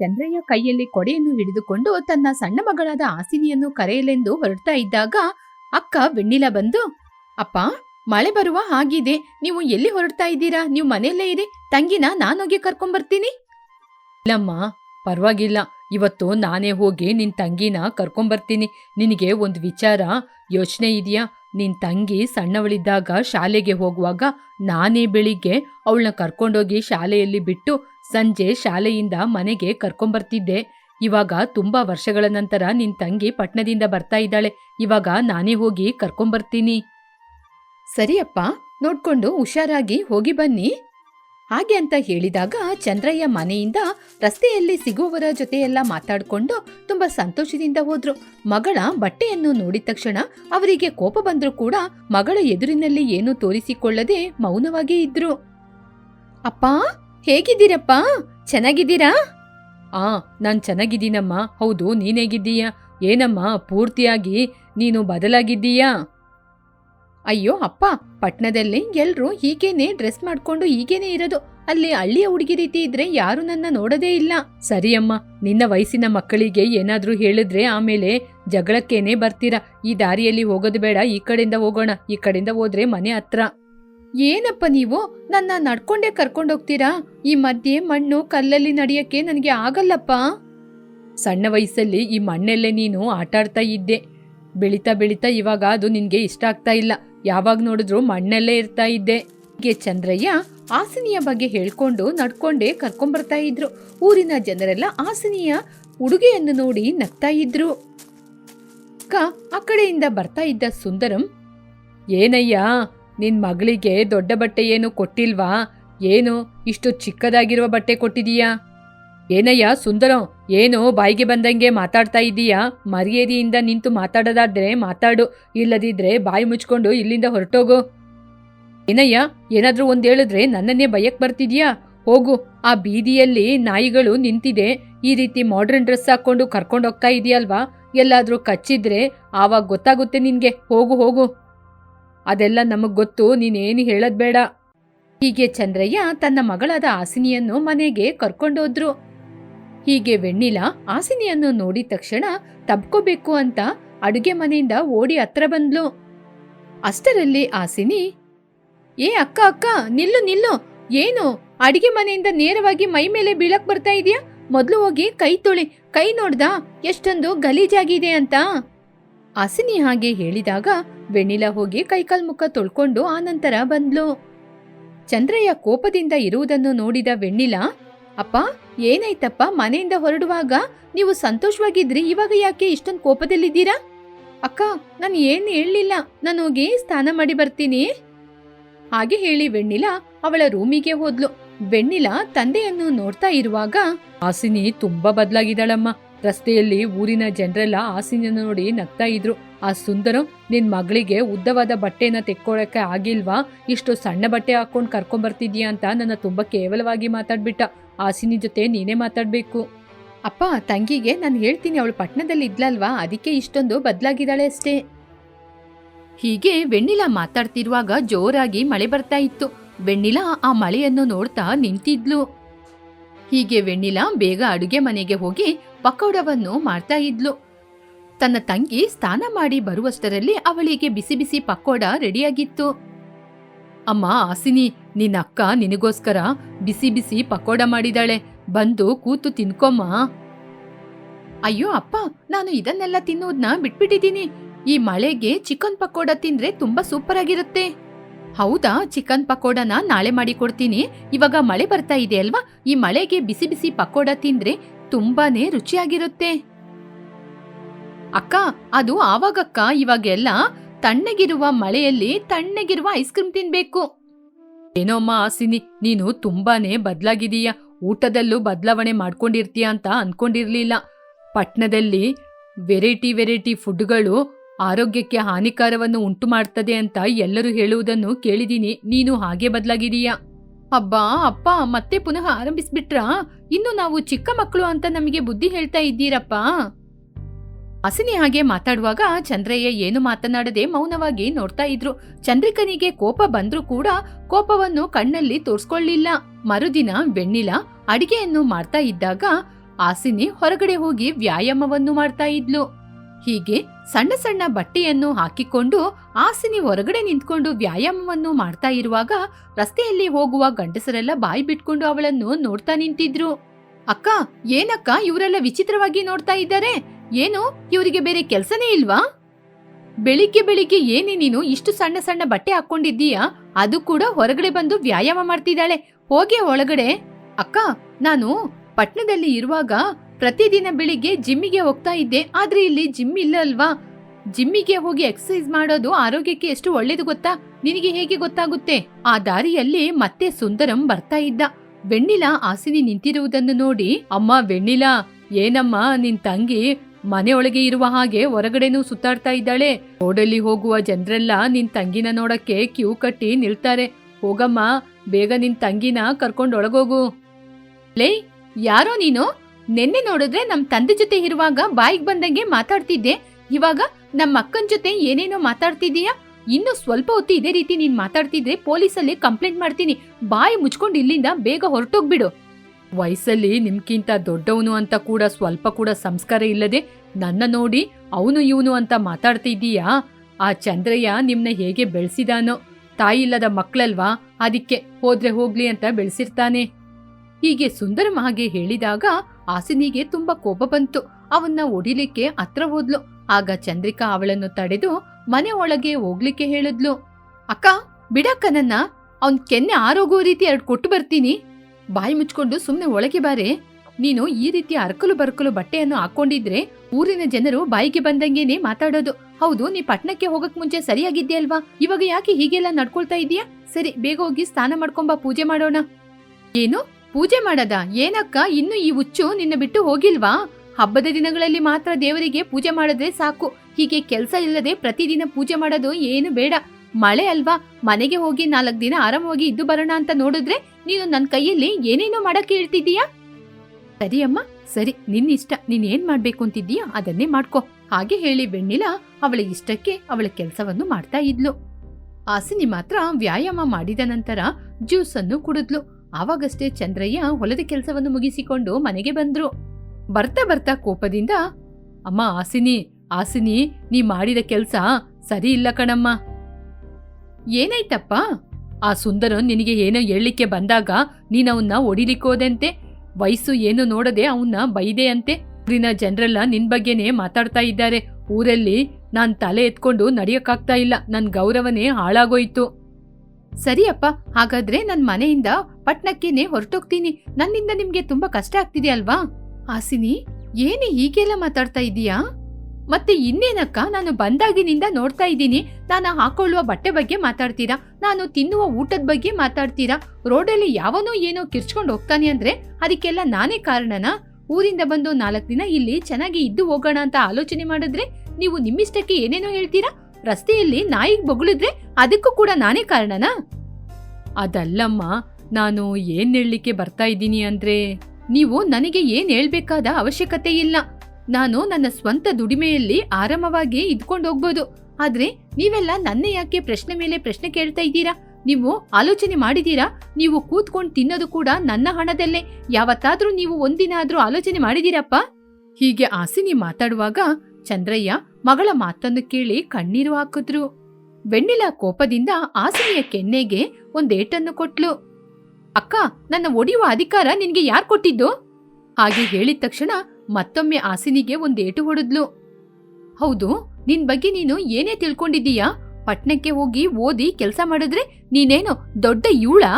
ಚಂದ್ರಯ್ಯ ಕೈಯಲ್ಲಿ ಕೊಡೆಯನ್ನು ಹಿಡಿದುಕೊಂಡು ತನ್ನ ಸಣ್ಣ ಮಗಳಾದ ಆಸಿನಿಯನ್ನು ಕರೆಯಲೆಂದು ಹೊರಡ್ತಾ ಇದ್ದಾಗ ಅಕ್ಕ ಬೆಣ್ಣಿಲ ಬಂದು, ಅಪ್ಪ, ಮಳೆ ಬರುವ ಹಾಗಿದೆ. ನೀವು ಎಲ್ಲಿ ಹೊರಡ್ತಾ ಇದ್ದೀರಾ? ನೀವು ಮನೆಯಲ್ಲೇ ಇರಿ. ತಂಗಿನ ನಾನೋಗಿ ಕರ್ಕೊಂಬರ್ತೀನಿ. ಇಲ್ಲಮ್ಮ, ಪರವಾಗಿಲ್ಲ. ಇವತ್ತು ನಾನೇ ಹೋಗಿ ನಿನ್ ತಂಗಿನ ಕರ್ಕೊಂಬರ್ತೀನಿ. ನಿನಗೆ ಒಂದು ವಿಚಾರ, ಯೋಚನೆ ಇದೆಯಾ? ನಿನ್ ತಂಗಿ ಸಣ್ಣವಳಿದ್ದಾಗ ಶಾಲೆಗೆ ಹೋಗುವಾಗ ನಾನೇ ಬೆಳಿಗ್ಗೆ ಅವಳನ್ನ ಕರ್ಕೊಂಡೋಗಿ ಶಾಲೆಯಲ್ಲಿ ಬಿಟ್ಟು ಸಂಜೆ ಶಾಲೆಯಿಂದ ಮನೆಗೆ ಕರ್ಕೊಂಬರ್ತಿದ್ದೆ. ಇವಾಗ ತುಂಬಾ ವರ್ಷಗಳ ನಂತರ ನಿನ್ ತಂಗಿ ಪಟ್ನದಿಂದ ಬರ್ತಾ ಇದ್ದಾಳೆ. ಇವಾಗ ನಾನೇ ಹೋಗಿ ಕರ್ಕೊಂಬರ್ತೀನಿ. ಸರಿಯಪ್ಪ, ನೋಡ್ಕೊಂಡು ಹುಷಾರಾಗಿ ಹೋಗಿ ಬನ್ನಿ. ಹಾಗೆ ಅಂತ ಹೇಳಿದಾಗ ಚಂದ್ರಯ್ಯ ಮನೆಯಿಂದ ರಸ್ತೆಯಲ್ಲಿ ಸಿಗುವವರ ಜೊತೆಯೆಲ್ಲ ಮಾತಾಡ್ಕೊಂಡು ತುಂಬಾ ಸಂತೋಷದಿಂದ ಹೋದ್ರು. ಮಗಳ ಬಟ್ಟೆಯನ್ನು ನೋಡಿದ ತಕ್ಷಣ ಅವರಿಗೆ ಕೋಪ ಬಂದರೂ ಕೂಡ ಮಗಳ ಎದುರಿನಲ್ಲಿ ಏನು ತೋರಿಸಿಕೊಳ್ಳದೆ ಮೌನವಾಗಿ ಇದ್ರು. ಅಪ್ಪ ಹೇಗಿದ್ದೀರಪ್ಪ? ಚೆನ್ನಾಗಿದ್ದೀರಾ? ಆ ನಾನು ಚೆನ್ನಾಗಿದ್ದೀನಮ್ಮ. ಹೌದು ನೀನೇಗಿದ್ದೀಯಾ ಏನಮ್ಮ ಪೂರ್ತಿಯಾಗಿ ನೀನು ಬದಲಾಗಿದ್ದೀಯಾ? ಅಯ್ಯೋ ಅಪ್ಪ ಪಟ್ಣದಲ್ಲಿ ಎಲ್ಲರೂ ಹೀಗೇನೆ ಡ್ರೆಸ್ ಮಾಡ್ಕೊಂಡು ಹೀಗೇನೆ ಇರೋದು. ಅಲ್ಲಿ ಹಳ್ಳಿಯ ಹುಡುಗಿ ರೀತಿ ಇದ್ರೆ ಯಾರು ನನ್ನ ನೋಡದೇ ಇಲ್ಲ. ಸರಿಯಮ್ಮ ನಿನ್ನ ವಯಸ್ಸಿನ ಮಕ್ಕಳಿಗೆ ಏನಾದ್ರೂ ಹೇಳಿದ್ರೆ ಆಮೇಲೆ ಜಗಳಕ್ಕೇನೆ ಬರ್ತೀರಾ? ಈ ದಾರಿಯಲ್ಲಿ ಹೋಗೋದು ಬೇಡ ಈ ಕಡೆಯಿಂದ ಹೋಗೋಣ ಈ ಕಡೆಯಿಂದ ಹೋದ್ರೆ ಮನೆ ಹತ್ರ. ಏನಪ್ಪ ನೀವು? ನನ್ನ ನಡ್ಕೊಂಡೇ ಕರ್ಕೊಂಡೋಗ್ತೀರಾ ಈ ಮಧ್ಯೆ ಮಣ್ಣು ಕಲ್ಲಲ್ಲಿ ನಡೆಯಕ್ಕೆ ನನಗೆ ಆಗಲ್ಲಪ್ಪ. ಸಣ್ಣ ವಯಸ್ಸಲ್ಲಿ ಈ ಮಣ್ಣಲ್ಲೇ ನೀನು ಆಟಾಡ್ತಾ ಇದ್ದೆ. ಬೆಳಿತಾ ಬೆಳಿತಾ ಇವಾಗ ಅದು ನಿನಗೆ ಇಷ್ಟ ಆಗ್ತಾ ಇಲ್ಲ. ಯಾವಾಗ ನೋಡಿದ್ರು ಮಣ್ಣಲ್ಲೇ ಇರ್ತಾ ಇದ್ದೆ. ಹೀಗೆ ಚಂದ್ರಯ್ಯ ಆಸಿನಿಯ ಬಗ್ಗೆ ಹೇಳ್ಕೊಂಡು ನಡ್ಕೊಂಡೇ ಕರ್ಕೊಂಬರ್ತಾ ಇದ್ರು. ಊರಿನ ಜನರೆಲ್ಲ ಆಸಿನಿಯ ಉಡುಗೆಯನ್ನು ನೋಡಿ ನಗ್ತಾ ಇದ್ರು. ಆ ಕಡೆಯಿಂದ ಬರ್ತಾ ಇದ್ದ ಸುಂದರಂ, ಏನಯ್ಯ ನಿನ್ ಮಗಳಿಗೆ ದೊಡ್ಡ ಬಟ್ಟೆ ಏನು ಕೊಟ್ಟಿಲ್ವಾ? ಏನು? ಇಷ್ಟು ಚಿಕ್ಕದಾಗಿರುವ ಬಟ್ಟೆ ಕೊಟ್ಟಿದೀಯಾ? ಏನಯ್ಯ, ಸುಂದರಂ, ಏನು ಬಾಯಿಗೆ ಬಂದಂಗೆ ಮಾತಾಡ್ತಾ ಇದ್ದೀಯಾ ಮರ್ಯಾದೆಯಿಂದ ನಿಂತು ಮಾತಾಡೋದಾದ್ರೆ ಮಾತಾಡು, ಇಲ್ಲದಿದ್ರೆ ಬಾಯಿ ಮುಚ್ಕೊಂಡು ಇಲ್ಲಿಂದ ಹೊರಟೋಗು. ಏನಯ್ಯ, ಏನಾದರೂ ಒಂದು ಹೇಳಿದ್ರೆ ನನ್ನನ್ನೇ ಭಯಕ್ಕೆ ಬರ್ತಿದ್ಯಾ? ಹೋಗು, ಆ ಬೀದಿಯಲ್ಲಿ ನಾಯಿಗಳು ನಿಂತಿದೆ. ಈ ರೀತಿ ಮಾಡ್ರನ್ ಡ್ರೆಸ್ ಹಾಕೊಂಡು ಕರ್ಕೊಂಡು ಹೋಗ್ತಾ ಇದೆಯಲ್ವಾ? ಎಲ್ಲಾದರೂ ಕಚ್ಚಿದ್ರೆ ಆವಾಗ ಗೊತ್ತಾಗುತ್ತೆ ನಿನಗೆ. ಹೋಗು ಹೋಗು. ಅದೆಲ್ಲ ನಮಗ್ ಗೊತ್ತು, ನೀನೇನು ಹೇಳದ್ ಬೇಡ. ಹೀಗೆ ಚಂದ್ರಯ್ಯ ತನ್ನ ಮಗಳಾದ ಆಸಿನಿಯನ್ನು ಮನೆಗೆ ಕರ್ಕೊಂಡೋದ್ರು ಹೀಗೆ ವೆಣ್ಣಿಲ ಆಸಿನಿಯನ್ನು ನೋಡಿದ ತಕ್ಷಣ ತಬ್ಕೋಬೇಕು ಅಂತ ಅಡುಗೆ ಮನೆಯಿಂದ ಓಡಿ ಹತ್ರ ಬಂದ್ಲು. ಅಷ್ಟರಲ್ಲಿ ಆಸಿನಿ, ಏ ಅಕ್ಕ ಅಕ್ಕ, ನಿಲ್ಲು ನಿಲ್ಲು. ಏನು, ಅಡಿಗೆ ಮನೆಯಿಂದ ನೇರವಾಗಿ ಮೈ ಮೇಲೆ ಬೀಳಕ್ ಬರ್ತಾ ಇದೀಯಾ? ಮೊದಲು ಹೋಗಿ ಕೈ ತೊಳಿ, ಕೈ ನೋಡ್ದಾ? ಎಷ್ಟೊಂದು ಗಲೀಜಾಗಿದೆ ಅಂತ. ಆಸಿನಿ ಹಾಗೆ ಹೇಳಿದಾಗ ವೆಣ್ಣಿಲ ಹೋಗಿ ಕೈಕಾಲ್ ಮುಖ ತೊಳ್ಕೊಂಡು ಆನಂತರ ಬಂದ್ಲು. ಚಂದ್ರಯ್ಯ ಕೋಪದಿಂದ ಇರುವುದನ್ನು ನೋಡಿದ ವೆನ್ನಿಲಾ ಅಪ್ಪ, ಏನಾಯ್ತಪ್ಪ? ಮನೆಯಿಂದ ಹೊರಡುವಾಗ ನೀವು ಸಂತೋಷವಾಗಿದ್ರಿ, ಇವಾಗ ಯಾಕೆ ಇಷ್ಟೊಂದು ಕೋಪದಲ್ಲಿದ್ದೀರಾ? ಅಕ್ಕ, ನಾನು ಏನು ಹೇಳಲಿಲ್ಲ, ನಾನು ಹೋಗಿ ಸ್ನಾನ ಮಾಡಿ ಬರ್ತೀನಿ. ಹಾಗೆ ಹೇಳಿ ವೆನ್ನಿಲಾ ಅವಳ ರೂಮಿಗೆ ಹೋದ್ಲು. ವೆನ್ನಿಲಾ ತಂದೆಯನ್ನು ನೋಡ್ತಾ ಇರುವಾಗ ಆಸಿನಿ ತುಂಬಾ ಬದಲಾಗಿದ್ದಾಳಮ್ಮ. ರಸ್ತೆಯಲ್ಲಿ ಊರಿನ ಜನರೆಲ್ಲ ಆಸಿನಿಯನ್ನು ನೋಡಿ ನಗ್ತಾ ಇದ್ರು. ಆ ಸುಂದರಂ ನಿನ್ನ ಮಗಳಿಗೆ ಉದ್ದವಾದ ಬಟ್ಟೆನ ತೆಕ್ಕೊಳ್ಳೋಕೆ ಆಗಿಲ್ವಾ? ಇಷ್ಟು ಸಣ್ಣ ಬಟ್ಟೆ ಹಾಕೊಂಡ್ ಕರ್ಕೊಂಬರ್ತಿದ್ಯಾ ಅಂತ ನನ್ನ ತುಂಬ ಕೇವಲವಾಗಿ ಮಾತಾಡ್ಬಿಟ್ಟ. ಆಸಿನಿ ಜೊತೆ ನೀನೇ ಮಾತಾಡ್ಬೇಕು. ಅಪ್ಪ, ತಂಗಿಗೆ ನಾನು ಹೇಳ್ತೀನಿ, ಅವಳು ಪಟ್ಟಣದಲ್ಲಿ ಇದ್ಲಲ್ವಾ? ಅದಕ್ಕೆ ಇಷ್ಟೊಂದು ಬದಲಾಗಿದ್ದಾಳೆ ಅಷ್ಟೇ. ಹೀಗೆ ವೆಣ್ಣಿಲ ಮಾತಾಡ್ತಿರುವಾಗ ಜೋರಾಗಿ ಮಳೆ ಬರ್ತಾ ಇತ್ತು. ವೆಣ್ಣಿಲ ಆ ಮಳೆಯನ್ನು ನೋಡ್ತಾ ನಿಂತಿದ್ಲು. ಹೀಗೆ ವೆಣ್ಣಿಲ ಬೇಗ ಅಡುಗೆ ಮನೆಗೆ ಹೋಗಿ ಪಕೋಡವನ್ನು ಮಾಡ್ತಾ ಇದ್ಲು. ತನ್ನ ತಂಗಿ ಸ್ನಾನ ಮಾಡಿ ಬರುವಷ್ಟರಲ್ಲಿ ಅವಳಿಗೆ ಬಿಸಿ ಬಿಸಿ ಪಕೋಡ ರೆಡಿಯಾಗಿತ್ತು. ಅಮ್ಮ ಆಸಿನಿ ನಿನ್ನ ಅಕ್ಕ ನಿನಗೋಸ್ಕರ ಬಿಸಿ ಬಿಸಿ ಪಕೋಡ ಮಾಡಿದಾಳೆ. ಬಂದು ಕೂತು ತಿನ್ಕೊಮ್ಮ. ಅಯ್ಯೋ ಅಪ್ಪ, ನಾನು ಇದನ್ನೆಲ್ಲ ತಿನ್ನೋದ್ನ ಬಿಟ್ಬಿಟ್ಟಿದ್ದೀನಿ. ಈ ಮಳೆಗೆ ಚಿಕನ್ ಪಕೋಡ ತಿಂದ್ರೆ ತುಂಬಾ ಸೂಪರ್ ಆಗಿರುತ್ತೆ ಹೌದಾ, ಚಿಕನ್ ಪಕೋಡನ ನಾಳೆ ಮಾಡಿ ಕೊಡ್ತೀನಿ ಇವಾಗ ಮಳೆ ಬರ್ತಾ ಇದೆ ಅಲ್ವಾ? ಈ ಮಳೆಗೆ ಬಿಸಿ ಬಿಸಿ ಪಕೋಡ ತಿಂದ್ರೆ ತುಂಬಾನೇ ರುಚಿಯಾಗಿರುತ್ತೆ. ಅಕ್ಕ, ಅದು ಆವಾಗಕ್ಕ, ಇವಾಗೆಲ್ಲ ತಣ್ಣಗಿರುವ ಮಳೆಯಲ್ಲಿ ತಣ್ಣಗಿರುವ ಐಸ್ ಕ್ರೀಮ್ ತಿನ್ಬೇಕು. ಏನೋಮ್ಮ ಆಸಿನಿ, ನೀನು ತುಂಬಾನೇ ಬದ್ಲಾಗಿದೀಯ. ಊಟದಲ್ಲೂ ಬದಲಾವಣೆ ಮಾಡ್ಕೊಂಡಿರ್ತೀಯ ಅಂತ ಅನ್ಕೊಂಡಿರ್ಲಿಲ್ಲ. ಪಟ್ನದಲ್ಲಿ ವೆರೈಟಿ ವೆರೈಟಿ ಫುಡ್ಗಳು ಆರೋಗ್ಯಕ್ಕೆ ಹಾನಿಕಾರವನ್ನು ಉಂಟು ಮಾಡ್ತದೆ ಅಂತ ಎಲ್ಲರೂ ಹೇಳುವುದನ್ನು ಕೇಳಿದೀನಿ. ನೀನು ಹಾಗೆ ಬದಲಾಗಿದೀಯ. ಅಬ್ಬಾ, ಅಪ್ಪ, ಮತ್ತೆ ಪುನಃ ಆರಂಭಿಸ್ಬಿಟ್ರಾ? ಇನ್ನು ನಾವು ಚಿಕ್ಕ ಮಕ್ಕಳು ಅಂತ ನಮಗೆ ಬುದ್ಧಿ ಹೇಳ್ತಾ ಇದ್ದೀರಪ್ಪ. ಹಸಿನಿ ಹಾಗೆ ಮಾತಾಡುವಾಗ ಚಂದ್ರಯ್ಯ ಏನು ಮಾತನಾಡದೆ ಮೌನವಾಗಿ ನೋಡ್ತಾ ಇದ್ರು. ಚಂದ್ರಿಕನಿಗೆ ಕೋಪ ಬಂದ್ರೂ ಕೂಡ ಕೋಪವನ್ನು ಕಣ್ಣಲ್ಲಿ ತೋರ್ಸ್ಕೊಳ್ಳಿಲ್ಲ. ಮರುದಿನ ಬೆಣ್ಣಿಲ ಅಡಿಗೆಯನ್ನು ಮಾಡ್ತಾ ಇದ್ದಾಗ ಆಸಿನಿ ಹೊರಗಡೆ ಹೋಗಿ ವ್ಯಾಯಾಮವನ್ನು ಮಾಡ್ತಾ ಇದ್ಲು. ಹೀಗೆ ಸಣ್ಣ ಸಣ್ಣ ಬಟ್ಟೆಯನ್ನು ಹಾಕಿಕೊಂಡು ಆಸಿನಿ ಹೊರಗಡೆ ನಿಂತ್ಕೊಂಡು ವ್ಯಾಯಾಮವನ್ನು ಮಾಡ್ತಾ ಇರುವಾಗ ರಸ್ತೆಯಲ್ಲಿ ಹೋಗುವ ಗಂಡಸರೆಲ್ಲ ಬಾಯಿ ಬಿಟ್ಕೊಂಡು ಅವಳನ್ನು ನೋಡ್ತಾ ನಿಂತಿದ್ರು. ಅಕ್ಕ, ಏನಕ್ಕ ಇವರೆಲ್ಲ ವಿಚಿತ್ರವಾಗಿ ನೋಡ್ತಾ ಇದ್ದಾರೆ? ಏನು? ಇವರಿಗೆ ಬೇರೆ ಕೆಲ್ಸನೇ ಇಲ್ವಾ? ಬೆಳಿಗ್ಗೆ ಬೆಳಿಗ್ಗೆ ಏನೇ ನೀನು ಇಷ್ಟು ಸಣ್ಣ ಸಣ್ಣ ಬಟ್ಟೆ ಹಾಕೊಂಡಿದ್ದೀಯಾ ಅದು ಕೂಡ ಹೊರಗಡೆ ಬಂದು ವ್ಯಾಯಾಮ ಮಾಡ್ತಿದ್ದಾಳೆ. ಹೋಗಿ ಒಳಗಡೆ. ಅಕ್ಕ, ನಾನು ಪಟ್ನದಲ್ಲಿ ಇರುವಾಗ ಪ್ರತಿದಿನ ಬೆಳಿಗ್ಗೆ ಜಿಮ್ಮಿಗೆ ಹೋಗ್ತಾ ಇದ್ದೆ. ಆದ್ರೆ ಇಲ್ಲಿ ಜಿಮ್ ಇಲ್ಲ ಅಲ್ವಾ? ಜಿಮ್ಮಿಗೆ ಹೋಗಿ ಎಕ್ಸರ್ಸೈಸ್ ಮಾಡೋದು ಆರೋಗ್ಯಕ್ಕೆ ಎಷ್ಟು ಒಳ್ಳೇದು ಗೊತ್ತಾ? ನಿನಗೆ ಹೇಗೆ ಗೊತ್ತಾಗುತ್ತೆ? ಆ ದಾರಿಯಲ್ಲಿ ಮತ್ತೆ ಸುಂದರಂ ಬರ್ತಾ ಇದ್ದ. ವೆಣ್ಣಿಲಾ ಆಸಿನಿ ನಿಂತಿರುವುದನ್ನು ನೋಡಿ, ಅಮ್ಮ ವೆಣ್ಣಿಲಾ, ಏನಮ್ಮ ನಿನ್ ತಂಗಿ ಮನೆಯೊಳಗೆ ಇರುವ ಹಾಗೆ ಹೊರಗಡೆನೂ ಸುತ್ತಾಡ್ತಾ ಇದ್ದಾಳೆ. ರೋಡಲ್ಲಿ ಹೋಗುವ ಜನರೆಲ್ಲ ನಿನ್ ತಂಗಿನ ನೋಡಕ್ಕೆ ಕ್ಯೂ ಕಟ್ಟಿ ನಿಲ್ತಾರೆ. ಹೋಗಮ್ಮ, ಬೇಗ ನಿನ್ ತಂಗಿನ ಕರ್ಕೊಂಡು ಒಳಗೋಗು. ಲೇ, ಯಾರೋ ನೀನು? ನೆನ್ನೆ ನೋಡಿದ್ರೆ ನಮ್ ತಂದೆ ಜೊತೆ ಇರುವಾಗ ಬಾಯಿಗೆ ಬಂದಂಗೆ ಮಾತಾಡ್ತಿದ್ದೆ. ಇವಾಗ ನಮ್ಮ ಅಕ್ಕನ ಜೊತೆ ಏನೇನೋ ಮಾತಾಡ್ತಿದೀಯಾ ಇನ್ನು ಸ್ವಲ್ಪ ಹೊತ್ತು ಇದೇ ರೀತಿ ನೀನ್ ಮಾತಾಡ್ತಿದ್ರೆ ಪೊಲೀಸಲ್ಲಿ ಕಂಪ್ಲೇಂಟ್ ಮಾಡ್ತೀನಿ. ಬಾಯಿ ಮುಚ್ಕೊಂಡು ಇಲ್ಲಿಂದ ಬೇಗ ಹೊರಟೋಗ್ಬಿಡು. ವಯಸ್ಸಲ್ಲಿ ನಿಮ್ಗಿಂತ ದೊಡ್ಡವನು ಅಂತ ಕೂಡ ಸ್ವಲ್ಪ ಕೂಡ ಸಂಸ್ಕಾರ ಇಲ್ಲದೆ ನನ್ನ ನೋಡಿ ಅವನು ಇವನು ಅಂತ ಮಾತಾಡ್ತಿದ್ದೀಯಾ? ಆ ಚಂದ್ರಯ್ಯ ನಿಮ್ನ ಹೇಗೆ ಬೆಳೆಸಿದಾನೋ? ತಾಯಿಲ್ಲದ ಮಕ್ಕಳಲ್ವಾ ಅದಕ್ಕೆ ಹೋದ್ರೆ ಹೋಗ್ಲಿ ಅಂತ ಬೆಳೆಸಿರ್ತಾನೆ. ಹೀಗೆ ಸುಂದರಂ ಹಾಗೆ ಹೇಳಿದಾಗ ಆಸಿನಿಗೆ ತುಂಬಾ ಕೋಪ ಬಂತು. ಅವನ್ನ ಒಡಿಲಿಕ್ಕೆ ಹತ್ರ ಹೋದ್ಲು. ಆಗ ಚಂದ್ರಿಕಾ ಅವಳನ್ನು ತಡೆದು ಮನೆ ಒಳಗೆ ಹೋಗ್ಲಿಕ್ಕೆ ಹೇಳಿದ್ಲು. ಅಕ್ಕ, ಬಿಡಕ್ಕ ನನ್ನ. ಅವನ್ ಕೆನ್ನೆ ಆರೋಗೋ ರೀತಿ ಎರಡು ಕೊಟ್ಟು ಬರ್ತೀನಿ. ಬಾಯಿ ಮುಚ್ಕೊಂಡು ಸುಮ್ಮನೆ ಒಳಗೆ ಬಾರೆ. ನೀನು ಈ ರೀತಿ ಅರ್ಕಲು ಬರ್ಕಲು ಬಟ್ಟೆಯನ್ನು ಹಾಕೊಂಡಿದ್ರೆ ಊರಿನ ಜನರು ಬಾಯಿಗೆ ಬಂದಂಗೇನೆ ಮಾತಾಡೋದು. ಹೌದು, ನೀ ಪಟ್ಟಣಕ್ಕೆ ಹೋಗಕ್ ಮುಂಚೆ ಸರಿಯಾಗಿದ್ದೆ ಅಲ್ವಾ ಇವಾಗ ಯಾಕೆ ಹೀಗೆಲ್ಲ ನಡ್ಕೊಳ್ತಾ ಇದೀಯಾ? ಸರಿ, ಬೇಗ ಹೋಗಿ ಸ್ನಾನ ಮಾಡ್ಕೊಂಬ, ಪೂಜೆ ಮಾಡೋಣ. ಏನು? ಪೂಜೆ ಮಾಡದ? ಏನಕ್ಕ? ಇನ್ನು ಈ ಹುಚ್ಚು ನಿನ್ನ ಬಿಟ್ಟು ಹೋಗಿಲ್ವಾ? ಹಬ್ಬದ ದಿನಗಳಲ್ಲಿ ಮಾತ್ರ ದೇವರಿಗೆ ಪೂಜೆ ಮಾಡಿದ್ರೆ ಸಾಕು. ಹೀಗೆ ಕೆಲಸ ಇಲ್ಲದೆ ಪ್ರತಿದಿನ ಪೂಜೆ ಮಾಡೋದು ಏನು ಬೇಡ. ಮಳೆ ಅಲ್ವಾ? ಮನೆಗೆ ಹೋಗಿ ನಾಲ್ಕು ದಿನ ಆರಾಮವಾಗಿ ಇದ್ದು ಬರೋಣ ಅಂತ ನೋಡಿದ್ರೆ ನೀನು ನನ್ನ ಕೈಯಲ್ಲಿ ಏನೇನೋ ಮಾಡಕ್ಕೆ ಹೇಳ್ತಿದ್ದೀಯಾ? ಸರಿ ಅಮ್ಮ, ಸರಿ ನಿನ್ನ ಇಷ್ಟ. ನೀನ್ ಏನ್ ಮಾಡ್ಬೇಕು ಅಂತಿದ್ದೀಯಾ? ಅದನ್ನೇ ಮಾಡ್ಕೊ. ಹಾಗೆ ಹೇಳಿ ಬೆಣ್ಣಿಲ ಅವಳ ಇಷ್ಟಕ್ಕೆ ಅವಳ ಕೆಲಸವನ್ನು ಮಾಡ್ತಾ ಇದ್ಲು. ಆಸಿನಿ ಮಾತ್ರ ವ್ಯಾಯಾಮ ಮಾಡಿದ ನಂತರ ಜ್ಯೂಸ್ ಅನ್ನು ಕುಡಿದ್ಲು. ಆವಾಗಷ್ಟೇ ಚಂದ್ರಯ್ಯ ಹೊಲದ ಕೆಲಸವನ್ನು ಮುಗಿಸಿಕೊಂಡು ಮನೆಗೆ ಬಂದ್ರು. ಬರ್ತಾ ಬರ್ತಾ ಕೋಪದಿಂದ, ಅಮ್ಮ ಆಸಿನಿ ಆಸಿನಿ ನೀ ಮಾಡಿದ ಕೆಲ್ಸ ಸರಿ ಇಲ್ಲ ಕಣಮ್ಮ. ಏನಾಯ್ತಪ್ಪ? ಆ ಸುಂದರ ನಿನಗೆ ಏನೋ ಹೇಳಲಿಕ್ಕೆ ಬಂದಾಗ ನೀನು ಅವನ್ನ ಹೊಡಿಲಿಕ್ಕೋದಂತೆ ವಯಸ್ಸು ಏನು ನೋಡದೆ ಅವನ್ನ ಬೈದೆ ಅಂತೆ ಊರಿನ ಜನರೆಲ್ಲ ನಿನ್ ಬಗ್ಗೆನೇ ಮಾತಾಡ್ತಾ ಇದ್ದಾರೆ. ಊರಲ್ಲಿ ನಾನ್ ತಲೆ ಎತ್ಕೊಂಡು ನಡೆಯೋಕ್ಕಾಗ್ತಾ ಇಲ್ಲ. ನನ್ ಗೌರವನೇ ಹಾಳಾಗೋಯ್ತು. ಸರಿಯಪ್ಪ ಹಾಗಾದ್ರೆ ನನ್ ಮನೆಯಿಂದ ಪಟ್ನಕ್ಕೇನೆ ಹೊರಟೋಗ್ತೀನಿ. ನನ್ನಿಂದ ನಿಮ್ಗೆ ತುಂಬಾ ಕಷ್ಟ ಆಗ್ತಿದೆ ಅಲ್ವಾ? ಆಸಿನಿ ಏನೇ ಹೀಗೆಲ್ಲ ಮಾತಾಡ್ತಾ ಇದೀಯಾ? ಮತ್ತೆ ಇನ್ನೇನಕ್ಕ? ನಾನು ಬಂದಾಗಿನಿಂದ ನೋಡ್ತಾ ಇದ್ದೀನಿ. ನಾನು ಹಾಕೊಳ್ಳುವ ಬಟ್ಟೆ ಬಗ್ಗೆ ಮಾತಾಡ್ತೀರಾ? ನಾನು ತಿನ್ನುವ ಊಟದ ಬಗ್ಗೆ ಮಾತಾಡ್ತೀರಾ? ರೋಡಲ್ಲಿ ಯಾವನೋ ಏನೋ ಕಿರ್ಚ್ಕೊಂಡು ಹೋಗ್ತಾನೆ ಅಂದ್ರೆ ಅದಕ್ಕೆಲ್ಲ ನಾನೇ ಕಾರಣನಾ? ಊರಿಂದ ಬಂದು ನಾಲ್ಕು ದಿನ ಇಲ್ಲಿ ಚೆನ್ನಾಗಿ ಇದ್ದು ಹೋಗೋಣ ಅಂತ ಆಲೋಚನೆ ಮಾಡಿದ್ರೆ ನೀವು ನಿಮ್ಮಿಷ್ಟಕ್ಕೆ ಏನೇನೋ ಹೇಳ್ತೀರಾ? ರಸ್ತೆಯಲ್ಲಿ ನಾಯಿಗೆ ಬೊಗಳಿದ್ರೆ ಅದಕ್ಕೂ ಕೂಡ ನಾನೇ ಕಾರಣನಾ? ಅದಲ್ಲಮ್ಮ, ನಾನು ಏನ್ ಹೇಳಲಿಕ್ಕೆ ಬರ್ತಾ ಇದ್ದೀನಿ ಅಂದ್ರೆ, ನೀವು ನನಗೆ ಏನ್ ಹೇಳ್ಬೇಕಾದ ಅವಶ್ಯಕತೆ ಇಲ್ಲ. ನಾನು ನನ್ನ ಸ್ವಂತ ದುಡಿಮೆಯಲ್ಲಿ ಆರಾಮವಾಗಿ ಇದ್ಕೊಂಡು ಹೋಗ್ಬೋದು. ಆದ್ರೆ ನೀವೆಲ್ಲ ನನ್ನ ಯಾಕೆ ಪ್ರಶ್ನೆ ಮೇಲೆ ಪ್ರಶ್ನೆ ಕೇಳ್ತಾ ಇದ್ದೀರಾ? ನೀವು ಆಲೋಚನೆ ಮಾಡಿದೀರಾ ನೀವು ಕೂತ್ಕೊಂಡು ತಿನ್ನೋದು ಕೂಡ ನನ್ನ ಹಣದಲ್ಲೇ. ಯಾವತ್ತಾದ್ರೂ ನೀವು ಒಂದಿನ ಆದ್ರೂ ಆಲೋಚನೆ ಮಾಡಿದೀರಪ್ಪ ಹೀಗೆ ಆಸಿನಿ ಮಾತಾಡುವಾಗ ಚಂದ್ರಯ್ಯ ಮಗಳ ಮಾತನ್ನು ಕೇಳಿ ಕಣ್ಣೀರು ಹಾಕಿದ್ರು. ವೆಣ್ಣಿಲ ಕೋಪದಿಂದ ಆಸಿನಿಯ ಕೆನ್ನೆಗೆ ಒಂದೇಟನ್ನು ಕೊಟ್ಲು. ಅಕ್ಕ, ನನ್ನ ಒಡೆಯುವ ಅಧಿಕಾರ ನಿನ್ಗೆ ಯಾರು ಕೊಟ್ಟಿದ್ದು? ಹಾಗೆ ಹೇಳಿದ ತಕ್ಷಣ ಮತ್ತೊಮ್ಮೆ ಆಸಿನಿಗೆ ಒಂದೇಟು ಹೊಡೆದ್ಲು. ಹೌದು, ನಿನ್ ಬಗ್ಗೆ ನೀನು ಏನೇ ತಿಳ್ಕೊಂಡಿದ್ದೀಯಾ? ಪಟ್ನಕ್ಕೆ ಹೋಗಿ ಓದಿ ಕೆಲಸ ಮಾಡಿದ್ರೆ ನೀನೇನು ದೊಡ್ಡ ಇವಳಾ?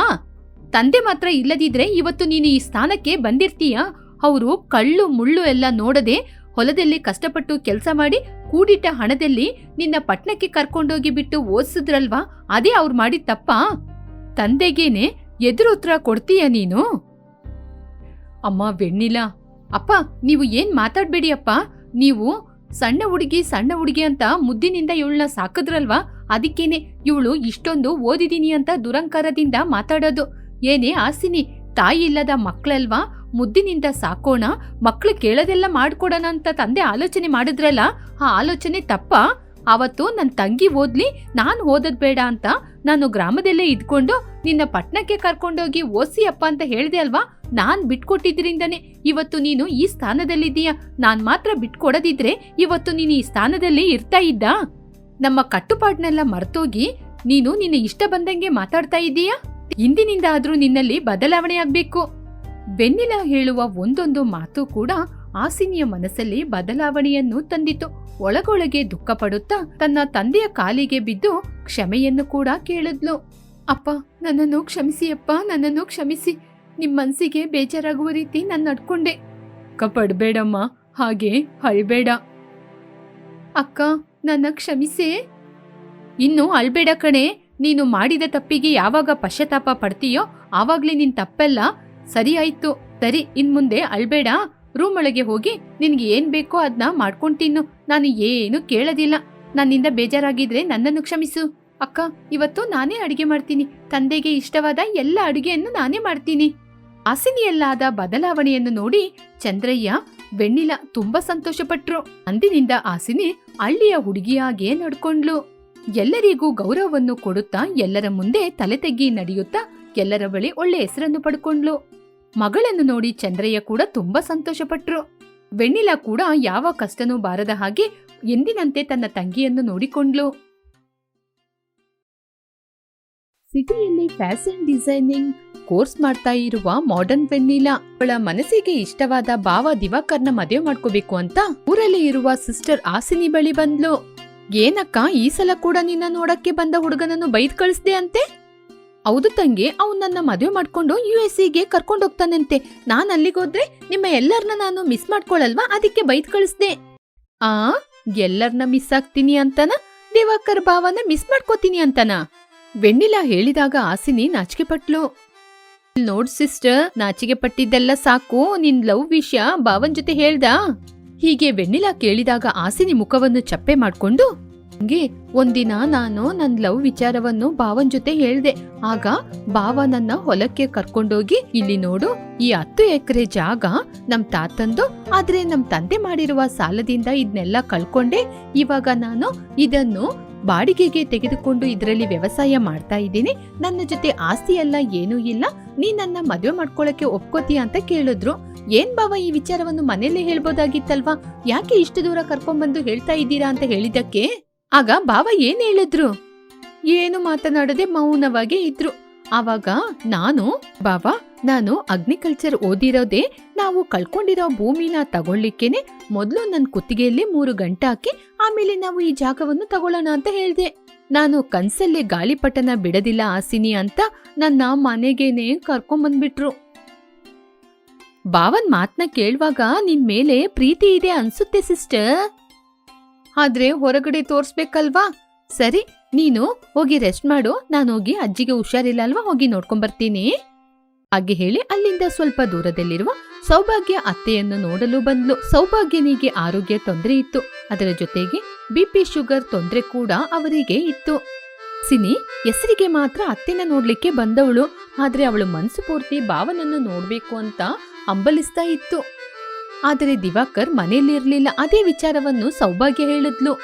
ತಂದೆ ಮಾತ್ರ ಇಲ್ಲದಿದ್ರೆ ಇವತ್ತು ನೀನು ಈ ಸ್ಥಾನಕ್ಕೆ ಬಂದಿರ್ತೀಯಾ? ಅವರು ಕಳ್ಳು ಮುಳ್ಳು ಎಲ್ಲ ನೋಡದೆ ಹೊಲದಲ್ಲಿ ಕಷ್ಟಪಟ್ಟು ಕೆಲಸ ಮಾಡಿ ಕೂಡಿಟ್ಟ ಹಣದಲ್ಲಿ ನಿನ್ನ ಪಟ್ನಕ್ಕೆ ಕರ್ಕೊಂಡೋಗಿ ಬಿಟ್ಟು ಓದಿಸಿದ್ರಲ್ವಾ? ಅದೇ ಅವ್ರು ಮಾಡಿದ ತಪ್ಪಾ? ತಂದೆಗೇನೆ ಎದುರು ಉತ್ತರ ಕೊಡ್ತೀಯ ನೀನು? ಅಮ್ಮ, ವೆಣ್ಣಿಲ ಅಪ್ಪ, ನೀವು ಏನ್ ಮಾತಾಡ್ಬೇಡಿ ಅಪ್ಪ ನೀವು ಸಣ್ಣ ಹುಡುಗಿ ಸಣ್ಣ ಹುಡುಗಿ ಅಂತ ಮುದ್ದಿನಿಂದ ಇವಳನ್ನ ಸಾಕಿದ್ರಲ್ವಾ? ಅದಕ್ಕೇನೆ ಇವಳು ಇಷ್ಟೊಂದು ಓದಿದೀನಿ ಅಂತ ದುರಂಕಾರದಿಂದ ಮಾತಾಡೋದು. ಏನೇ ಆಸಿನಿ ತಾಯಿ ಇಲ್ಲದ ಮಕ್ಕಳಲ್ವಾ ಮುದ್ದಿನಿಂದ ಸಾಕೋಣ? ಮಕ್ಳು ಕೇಳೋದೆಲ್ಲ ಮಾಡ್ಕೊಡೋಣ ಅಂತ ತಂದೆ ಆಲೋಚನೆ ಮಾಡಿದ್ರಲ್ಲ? ಆ ಆಲೋಚನೆ ತಪ್ಪ? ಅವತ್ತು ನನ್ನ ತಂಗಿ ಓದ್ಲಿ, ನಾನು ಓದೋದ್ ಬೇಡ ಅಂತ ನಾನು ಗ್ರಾಮದಲ್ಲೇ ಇದ್ಕೊಂಡು ನಿನ್ನ ಪಟ್ಟಣಕ್ಕೆ ಕರ್ಕೊಂಡೋಗಿ ಓಸಿ ಅಪ್ಪ ಅಂತ ಹೇಳಿದೆ ಅಲ್ವಾ? ನಾನ್ ಬಿಟ್ಕೊಟ್ಟಿದ್ರಿಂದನೇ ಇವತ್ತು ನೀನು ಈ ಸ್ಥಾನದಲ್ಲಿದ್ದೀಯ? ನಾನ್ ಮಾತ್ರ ಬಿಟ್ಕೊಡದಿದ್ರೆ ಇವತ್ತು ನೀನು ಈ ಸ್ಥಾನದಲ್ಲಿ ಇರ್ತಾ ಇದ್ದ? ನಮ್ಮ ಕಟ್ಟುಪಾಡ್ನೆಲ್ಲ ಮರ್ತೋಗಿ ನೀನು ನಿನ್ನ ಇಷ್ಟ ಬಂದಂಗೆ ಮಾತಾಡ್ತಾ ಇದ್ದೀಯ? ಇಂದಿನಿಂದ ಆದ್ರೂ ನಿನ್ನಲ್ಲಿ ಬದಲಾವಣೆ ಆಗ್ಬೇಕು. ಬೆನ್ನಿಲ ಹೇಳುವ ಒಂದೊಂದು ಮಾತು ಕೂಡ ಆಸಿನಿಯ ಮನಸ್ಸಲ್ಲಿ ಬದಲಾವಣೆಯನ್ನು ತಂದಿತು. ಒಳಗೊಳಗೆ ದುಃಖ ಪಡುತ್ತಾ ತನ್ನ ತಂದೆಯ ಕಾಲಿಗೆ ಬಿದ್ದು ಕ್ಷಮೆಯನ್ನು ಕೂಡ ಕೇಳಿದ್ಲು. ಅಪ್ಪ, ನನ್ನನ್ನು ಕ್ಷಮಿಸಿ, ಅಪ್ಪ, ನನ್ನನ್ನು ಕ್ಷಮಿಸಿ. ನಿಮ್ ಮನಸ್ಸಿಗೆ ಬೇಜಾರಾಗುವ ರೀತಿ ನಾನು ನಡ್ಕೊಂಡೆ. ಕಪಡ್ಬೇಡಮ್ಮ, ಹಾಗೆ ಅಳ್ಬೇಡ. ಅಕ್ಕ, ನನ್ನ ಕ್ಷಮಿಸೇ? ಇನ್ನು ಅಳ್ಬೇಡ ಕಣೆ, ನೀನು ಮಾಡಿದ ತಪ್ಪಿಗೆ ಯಾವಾಗ ಪಶ್ಚಾತ್ತಾಪ ಪಡ್ತೀಯೋ ಆವಾಗಲೇ ನಿನ್ನ ತಪ್ಪೆಲ್ಲ ಸರಿ ಆಯ್ತು ಸರಿ ಇನ್ ಮುಂದೆ ಅಳ್ಬೇಡ. ರೂಮ್ ಒಳಗೆ ಹೋಗಿ ನಿನ್ಗೆ ಏನ್ ಬೇಕೋ ಅದನ್ನ ಮಾಡ್ಕೊಂಡ್ ನಾನು ಏನು ಕೇಳೋದಿಲ್ಲ. ನನ್ನಿಂದ ಬೇಜಾರಾಗಿದ್ರೆ ನನ್ನನ್ನು ಕ್ಷಮಿಸು. ಅಕ್ಕ, ಇವತ್ತು ನಾನೇ ಅಡುಗೆ ಮಾಡ್ತೀನಿ. ತಂದೆಗೆ ಇಷ್ಟವಾದ ಎಲ್ಲ ಅಡುಗೆಯನ್ನು ನಾನೇ ಮಾಡ್ತೀನಿ. ಆಸಿನಿಯಲ್ಲಾದ ಬದಲಾವಣೆಯನ್ನು ನೋಡಿ ಚಂದ್ರಯ್ಯ ಬೆಣ್ಣಿಲ ತುಂಬಾ ಸಂತೋಷಪಟ್ರು. ಅಂದಿನಿಂದ ಆಸಿನಿ ಹಳ್ಳಿಯ ಹುಡುಗಿಯಾಗೇ ನಡ್ಕೊಂಡ್ಲು. ಎಲ್ಲರಿಗೂ ಗೌರವವನ್ನು ಕೊಡುತ್ತಾ ಎಲ್ಲರ ಮುಂದೆ ತಲೆ ತೆಗ್ಗಿ ನಡೆಯುತ್ತಾ ಎಲ್ಲರ ಬಳಿ ಒಳ್ಳೆ ಹೆಸರನ್ನು ಪಡ್ಕೊಂಡ್ಲು. ಮಗಳನ್ನು ನೋಡಿ ಚಂದ್ರಯ್ಯ ಕೂಡ ತುಂಬಾ ಸಂತೋಷಪಟ್ರು. ವೆಣ್ಣಿಲ ಕೂಡ ಯಾವ ಕಷ್ಟನೂ ಬಾರದ ಹಾಗೆ ಎಂದಿನಂತೆ ತನ್ನ ತಂಗಿಯನ್ನು ನೋಡಿಕೊಂಡ್ಲು. ಸಿಟಿಯಲ್ಲಿ ಫ್ಯಾಷನ್ ಡಿಸೈನಿಂಗ್ ಕೋರ್ಸ್ ಮಾಡ್ತಾ ಇರುವ ಮಾಡರ್ನ್ ವೆನ್ನಿಲಾ ಅವಳ ಮನಸ್ಸಿಗೆ ಇಷ್ಟವಾದ ಭಾವ ದಿವಾಕರ್ನ ಮದುವೆ ಮಾಡ್ಕೋಬೇಕು ಅಂತ ಊರಲ್ಲಿ ಇರುವ ಸಿಸ್ಟರ್ ಆಸಿನಿ ಬಳಿ ಬಂದ್ಲು. ಏನಕ್ಕ, ಈ ಸಲ ಕೂಡ ನಿನ್ನ ನೋಡಕ್ಕೆ ಬಂದ ಹುಡುಗನನ್ನು ಬೈದ್ ಕಳಿಸ್ದೆ ಅಂತೆ? ಹೌದು ತಂಗಿ, ಅವ್ನು ನನ್ನ ಮದುವೆ ಮಾಡ್ಕೊಂಡು ಯು ಎಸ್ಗೆ ಕರ್ಕೊಂಡು ಹೋಗ್ತಾನಂತೆ. ನಾನ್ ಅಲ್ಲಿಗೋದ್ರೆ ನಿಮ್ಮ ಎಲ್ಲರನ್ನ ನಾನು ಮಿಸ್ ಮಾಡ್ಕೊಳಲ್ವಾ? ಅದಕ್ಕೆ ಬೈದ್ ಕಳಿಸ್ದೆ. ಆ ಎಲ್ಲರನ್ನ ಮಿಸ್ ಆಗ್ತೀನಿ ಅಂತನ? ದಿವಾಕರ್ ಭಾವನ ಮಿಸ್ ಮಾಡ್ಕೋತೀನಿ ಅಂತನ? ವೆಣ್ಣಿಲಾ ಹೇಳಿದಾಗ ಆಸಿನಿ, ನಾಚಿಕೆ ಪಟ್ಲು. ನೋಡ್ ಸಿಸ್ಟರ್, ನಾಚಿಕೆ ಪಟ್ಟಿದ್ದೆಲ್ಲ ಸಾಕು, ನಿನ್ ಲವ್ ವಿಷಯ ಬಾವನ್ ಜೊತೆ ಹೇಳ್ದ? ಹೀಗೆ ವೆಣ್ಣಿಲಾ ಕೇಳಿದಾಗ ಆಸಿನಿ ಮುಖವನ್ನು ಚಪ್ಪೆ ಮಾಡ್ಕೊಂಡು, ಹಂಗೆ, ಒಂದಿನ ನಾನು ನನ್ ಲವ್ ವಿಚಾರವನ್ನು ಬಾವನ್ ಜೊತೆ ಹೇಳ್ದೆ. ಆಗ ಬಾವ ನನ್ನ ಹೊಲಕ್ಕೆ ಕರ್ಕೊಂಡೋಗಿ, ಇಲ್ಲಿ ನೋಡು, ಈ ಹತ್ತು ಎಕರೆ ಜಾಗ ನಮ್ ತಾತಂದು, ಆದ್ರೆ ನಮ್ ತಂದೆ ಮಾಡಿರುವ ಸಾಲದಿಂದ ಇದನ್ನೆಲ್ಲ ಕಳ್ಕೊಂಡೆ. ಇವಾಗ ನಾನು ಇದನ್ನು ಬಾಡಿಗೆಗೆ ತೆಗೆದುಕೊಂಡು ಇದರಲ್ಲಿ ವ್ಯವಸಾಯ ಮಾಡ್ತಾ ಇದ್ದೀನಿ. ನನ್ನ ಜೊತೆ ಆಸ್ತಿ ಎಲ್ಲ ಏನೂ ಇಲ್ಲ. ನೀ ನನ್ನ ಮದುವೆ ಮಾಡ್ಕೊಳಕ್ಕೆ ಒಪ್ಕೋತೀಯ ಅಂತ ಕೇಳಿದ್ರು. ಏನ್ ಬಾವ ಈ ವಿಚಾರವನ್ನು ಮನೇಲೆ ಹೇಳ್ಬೋದಾಗಿತ್ತಲ್ವಾ? ಯಾಕೆ ಇಷ್ಟು ದೂರ ಕರ್ಕೊಂಡ್ಬಂದು ಹೇಳ್ತಾ ಇದ್ದೀರಾ ಅಂತ ಹೇಳಿದಕ್ಕೆ ಆಗ ಬಾವ ಏನ್ ಹೇಳಿದ್ರು? ಏನು ಮಾತನಾಡದೆ ಮೌನವಾಗಿ ಇದ್ರು. ಆವಾಗ ನಾನು ಬಾಬಾ ನಾನು ಅಗ್ನಿಕಲ್ಚರ್ ಓದಿರೋದೇ ನಾವು ಕಳ್ಕೊಂಡಿರೋ ಭೂಮಿನ ತಗೊಳ್ಳಿಕ್ಕೇನೆ ಮೊದಲು ನನ್ನ ಕುತ್ತಿಗೆಯಲ್ಲಿ ಮೂರು ಗಂಟೆ ಹಾಕಿ ಆಮೇಲೆ ನಾವು ಈ ಜಾಗವನ್ನು ತಗೊಳ್ಳೋಣ ಅಂತ ಹೇಳಿದೆ. ನಾನು ಕನ್ಸಲ್ಲಿ ಗಾಳಿಪಟನ ಬಿಡದಿಲ್ಲ ಆಸಿನಿ ಅಂತ ನನ್ನ ಮನೆಗೇನೆ ಕರ್ಕೊಂಬಂದ್ಬಿಟ್ರು. ಬಾವನ್ ಮಾತನ್ನ ಕೇಳುವಾಗ ನಿನ್ ಮೇಲೆ ಪ್ರೀತಿ ಇದೆ ಅನ್ಸುತ್ತೆ, ಸಿಸ್ಟರ್. ಆದ್ರೆ ಹೊರಗಡೆ ತೋರ್ಸ್ಬೇಕಲ್ವಾ? ಸರಿ ನೀನು ಹೋಗಿ ರೆಸ್ಟ್ ಮಾಡು, ನಾನು ಹೋಗಿ ಅಜ್ಜಿಗೆ ಹುಷಾರಿಲ್ಲ ಅಲ್ವಾ, ಹೋಗಿ ನೋಡ್ಕೊಂಬರ್ತೀನಿ ಹಾಗೆ ಹೇಳಿ ಅಲ್ಲಿಂದ ಸ್ವಲ್ಪ ದೂರದಲ್ಲಿರುವ ಸೌಭಾಗ್ಯ ಅತ್ತೆಯನ್ನು ನೋಡಲು ಬಂದ್ಲು. ಸೌಭಾಗ್ಯನಿಗೆ ಆರೋಗ್ಯ ತೊಂದರೆ ಇತ್ತು. ಅದರ ಜೊತೆಗೆ ಬಿಪಿ ಶುಗರ್ ತೊಂದರೆ ಕೂಡ ಅವರಿಗೆ ಇತ್ತು. ಸಿನಿ, ಹೆಸರಿಗೆ ಮಾತ್ರ ಅತ್ತೆನ ನೋಡ್ಲಿಕ್ಕೆ ಬಂದವಳು. ಆದ್ರೆ ಅವಳು ಮನಸ್ಸು ಪೂರ್ತಿ ಭಾವನನ್ನು ನೋಡ್ಬೇಕು ಅಂತ ಅಂಬಲಿಸ್ತಾ ಇತ್ತು. ಆದರೆ ದಿವಾಕರ್ ಮನೆಯಲ್ಲಿರ್ಲಿಲ್ಲ. ಅದೇ ವಿಚಾರವನ್ನು ಸೌಭಾಗ್ಯ ಹೇಳಿದ್ಲು.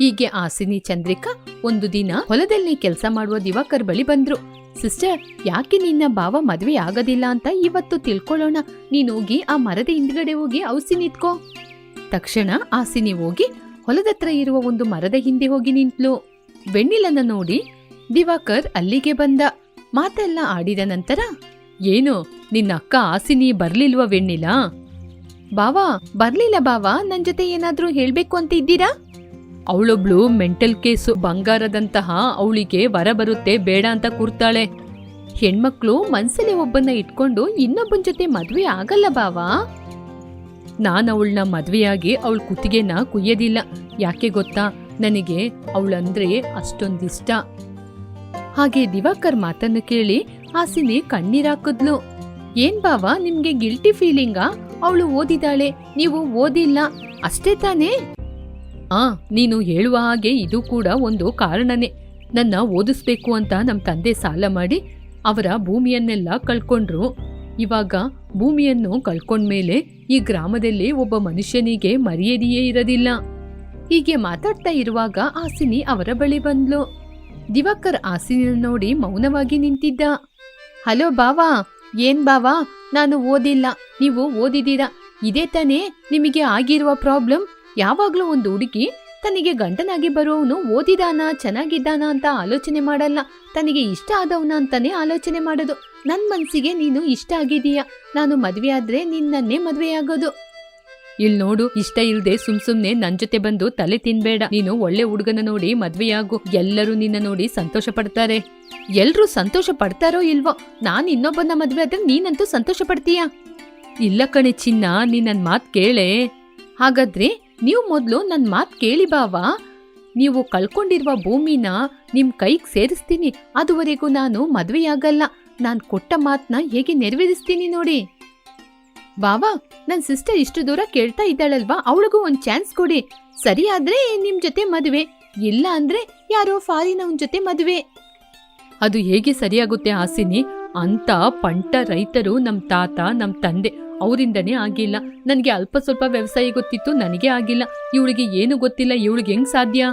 ಹೀಗೆ ಆಸಿನಿ ಚಂದ್ರಿಕಾ ಒಂದು ದಿನ ಹೊಲದಲ್ಲಿ ಕೆಲಸ ಮಾಡುವ ದಿವಾಕರ್ ಬಳಿ ಬಂದ್ರು. ಸಿಸ್ಟರ್, ಯಾಕೆ ನಿನ್ನ ಭಾವ ಮದ್ವೆ ಆಗೋದಿಲ್ಲ ಅಂತ ಇವತ್ತು ತಿಳ್ಕೊಳ್ಳೋಣ. ನೀನೋಗಿ ಆ ಮರದ ಹಿಂದ್ಗಡೆ ಹೋಗಿ ಔಸಿ ನಿಂತ್ಕೋ. ತಕ್ಷಣ ಆಸಿನಿ ಹೋಗಿ ಹೊಲದತ್ರ ಇರುವ ಒಂದು ಮರದ ಹಿಂದೆ ಹೋಗಿ ನಿಂತ್ಲು. ಬೆಣ್ಣಿಲನ್ನ ನೋಡಿ, ದಿವಾಕರ್ ಅಲ್ಲಿಗೆ ಬಂದ. ಮಾತೆಲ್ಲ ಆಡಿದ ನಂತರ, ಏನು, ನಿನ್ನ ಅಕ್ಕ ಆಸಿನಿ ಬರ್ಲಿಲ್ವಾ ವೆಣ್ಣಿಲ ಬಾವಾ ಬರ್ಲಿಲ್ಲ ಬಾವಾ ನನ್ ಜೊತೆ ಏನಾದ್ರೂ ಹೇಳ್ಬೇಕು ಅಂತ ಇದ್ದೀರಾ? ಅವಳೊಬ್ಳು ಮೆಂಟಲ್ ಕೇಸು ಬಂಗಾರದಂತಹ ಅವಳಿಗೆ ವರ ಬರುತ್ತೆ, ಬೇಡ ಅಂತ ಕೂರ್ತಾಳೆ. ಹೆಣ್ಮಕ್ಳು ಮನ್ಸಲ್ಲಿ ಒಬ್ಬನ್ನ ಇಟ್ಕೊಂಡು ಇನ್ನೊಬ್ಬನ ಜೊತೆ ಮದ್ವೆ ಆಗಲ್ಲ ಬಾವಾ. ನಾನು ಅವಳನ್ನ ಮದ್ವೆಯಾಗಿ ಅವಳ ಕುತ್ತಿಗೆನ ಕುಯ್ಯೋದಿಲ್ಲ. ಯಾಕೆ ಗೊತ್ತಾ? ನನಗೆ ಅವಳಂದ್ರೆ ಅಷ್ಟೊಂದಿಷ್ಟ. ಹಾಗೆ ದಿವಾಕರ್ ಮಾತನ್ನು ಕೇಳಿ ಹಾಸಿನಿ ಕಣ್ಣೀರಾಕದ್ಲು ಏನ್ ಬಾವ, ನಿಮ್ಗೆ ಗಿಲ್ಟಿ ಫೀಲಿಂಗಾ ಅವಳು ಓದಿದಾಳೆ, ನೀವು ಓದಿಲ್ಲ. ಅಷ್ಟೇ ತಾನೇ? ಆ, ನೀನು ಹೇಳುವ ಹಾಗೆ ಇದು ಕೂಡ ಒಂದು ಕಾರಣನೇ. ನನ್ನ ಓದಿಸ್ಬೇಕು ಅಂತ ನಮ್ಮ ತಂದೆ ಸಾಲ ಮಾಡಿ ಅವರ ಭೂಮಿಯನ್ನೆಲ್ಲ ಕಳ್ಕೊಂಡ್ರು. ಇವಾಗ ಭೂಮಿಯನ್ನು ಕಳ್ಕೊಂಡ್ಮೇಲೆ ಈ ಗ್ರಾಮದಲ್ಲಿ ಒಬ್ಬ ಮನುಷ್ಯನಿಗೆ ಮರ್ಯಾದೆಯೇ ಇರೋದಿಲ್ಲ. ಹೀಗೆ ಮಾತಾಡ್ತಾ ಇರುವಾಗ ಆಸಿನಿ ಅವರ ಬಳಿ ಬಂದ್ಲು. ದಿವಾಕರ್ ಆಸಿನ ನೋಡಿ ಮೌನವಾಗಿ ನಿಂತಿದ್ದ. ಹಲೋ ಬಾವಾ, ಏನ್ ಬಾವಾ? ನಾನು ಓದಿಲ್ಲ. ನೀವು ಓದಿದ್ದೀರಾ? ಇದೇ ತಾನೇ? ನಿಮಗೆ ಆಗಿರುವ ಪ್ರಾಬ್ಲಮ್? ಯಾವಾಗ್ಲೂ ಒಂದು ಹುಡುಗಿ ತನಗೆ ಗಂಡನಾಗಿ ಬರುವವನು ಓದಿದಾನ, ಚೆನ್ನಾಗಿದ್ದಾನ ಅಂತ ಆಲೋಚನೆ ಮಾಡಲ್ಲ. ತನಗೆ ಇಷ್ಟ ಆದವನ ಅಂತಾನೆ ಆಲೋಚನೆ ಮಾಡೋದು. ನನ್ನ ಮನಸ್ಸಿಗೆ ನೀನು ಇಷ್ಟ ಆಗಿದೀಯ ನಾನು ಮದುವೆ ಆದ್ರೆ ನಿನ್ನನ್ನೇ ಮದ್ವೆಯಾಗೋದು ಇಲ್ಲಿ ನೋಡು, ಇಷ್ಟ ಇಲ್ದೆ ಸುಮ್ ಸುಮ್ನೆ ನನ್ ಜೊತೆ ಬಂದು ತಲೆ ತಿನ್ಬೇಡ. ನೀನು ಒಳ್ಳೆ ಹುಡುಗನ ನೋಡಿ ಮದ್ವೆಯಾಗು. ಎಲ್ಲರೂ ನಿನ್ನ ನೋಡಿ ಸಂತೋಷ ಪಡ್ತಾರೆ ಎಲ್ರೂ ಸಂತೋಷ ಪಡ್ತಾರೋ ಇಲ್ವೋ? ನಾನು ಇನ್ನೊಬ್ಬನ ಮದ್ವೆ ಆದ್ರೆ ನೀನಂತೂ ಸಂತೋಷ ಪಡ್ತೀಯ ಇಲ್ಲ ಕಣೆ ಚಿನ್ನ, ನೀನ್ ನನ್ ಮಾತ್ ಕೇಳೆ. ಹಾಗಾದ್ರೆ ನೀವು ಮೊದಲು ನನ್ನ ಮಾತು ಕೇಳಿ ಬಾವಾ. ನೀವು ಕಳ್ಕೊಂಡಿರುವ ಭೂಮಿನ ನಿಮ್ಮ ಕೈಗೆ ಸೇರಿಸ್ತೀನಿ. ಅದುವರೆಗೂ ನಾನು ಮದುವೆಯಾಗಲ್ಲ. ನಾನು ಕೊಟ್ಟ ಮಾತನ್ನ ಹೇಗೆ ನೆರವೇರಿಸ್ತೀನಿ ನೋಡಿ. ಬಾವಾ ನನ್ನ ಸಿಸ್ಟರ್ ಇಷ್ಟು ದೂರ ಕೇಳ್ತಾ ಇದ್ದಾಳಲ್ವಾ? ಅವಳಿಗೂ ಒಂದು ಚಾನ್ಸ್ ಕೊಡಿ. ಸರಿ ಆದ್ರೆ ನಿಮ್ ಜೊತೆ ಮದುವೆ. ಇಲ್ಲ ಅಂದ್ರೆ ಯಾರೋ ಫಾರಿನವನ್ ಜೊತೆ ಮದುವೆ. ಅದು ಹೇಗೆ ಸರಿಯಾಗುತ್ತೆ ಹಾಸಿನಿ? ಅಂತ ಪಂಟ ರೈತರು ನಮ್ ತಾತ, ನಮ್ ತಂದೆ ಅವರಿಂದನೇ ಆಗಿಲ್ಲ. ನನಗೆ ಅಲ್ಪ ಸ್ವಲ್ಪ ವ್ಯವಸಾಯ ಗೊತ್ತಿತ್ತು, ನನಗೆ ಆಗಿಲ್ಲ. ಇವಳಿಗೆ ಏನು ಗೊತ್ತಿಲ್ಲ, ಇವಳಿಗೆ ಹೆಂಗ್ ಸಾಧ್ಯ?